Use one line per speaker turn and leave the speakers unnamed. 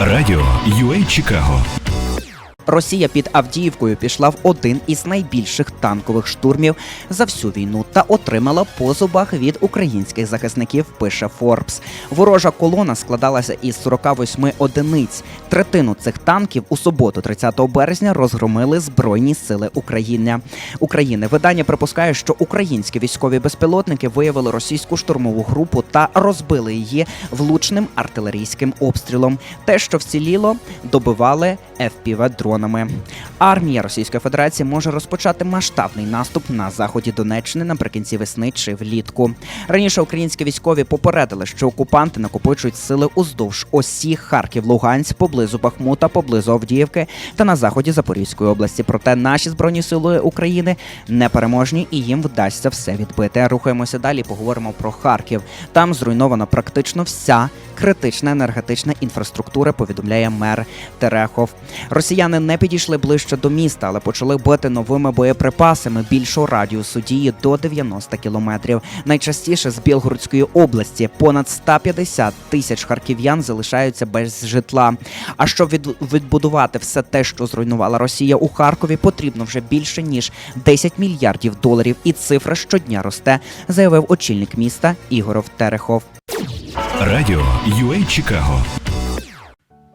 Радіо UA Чикаго
Росія під Авдіївкою пішла в один із найбільших танкових штурмів за всю війну та отримала по зубах від українських захисників. Пише Форбс. Ворожа колона складалася із 48 одиниць. Третину цих танків у суботу, 30 березня, розгромили Збройні сили України. України видання припускає, що українські військові безпілотники виявили російську штурмову групу та розбили її влучним артилерійським обстрілом. Те, що вціліло, добивали fpv дронами. Армія Російської Федерації може розпочати масштабний наступ на заході Донеччини наприкінці весни чи влітку. Раніше українські військові попередили, що окупанти накопичують сили уздовж осі Харків-Луганськ, поблизу Бахмута, поблизу Авдіївки та на заході Запорізької області. Проте наші збройні сили України непереможні і їм вдасться все відбити. Рухаємося далі. Поговоримо про Харків. Там зруйнована практично вся критична енергетична інфраструктура. Повідомляє мер Терехов. Росіяни не підійшли ближче до міста, але почали бити новими боєприпасами більшого радіусу дії до 90 кілометрів. Найчастіше з Білгородської області понад 150 тисяч харків'ян залишаються без житла. А щоб відбудувати все те, що зруйнувала Росія у Харкові, потрібно вже більше ніж 10 мільярдів доларів, і цифра щодня росте, заявив очільник міста Ігоров Терехов.
Радіо UA Чикаго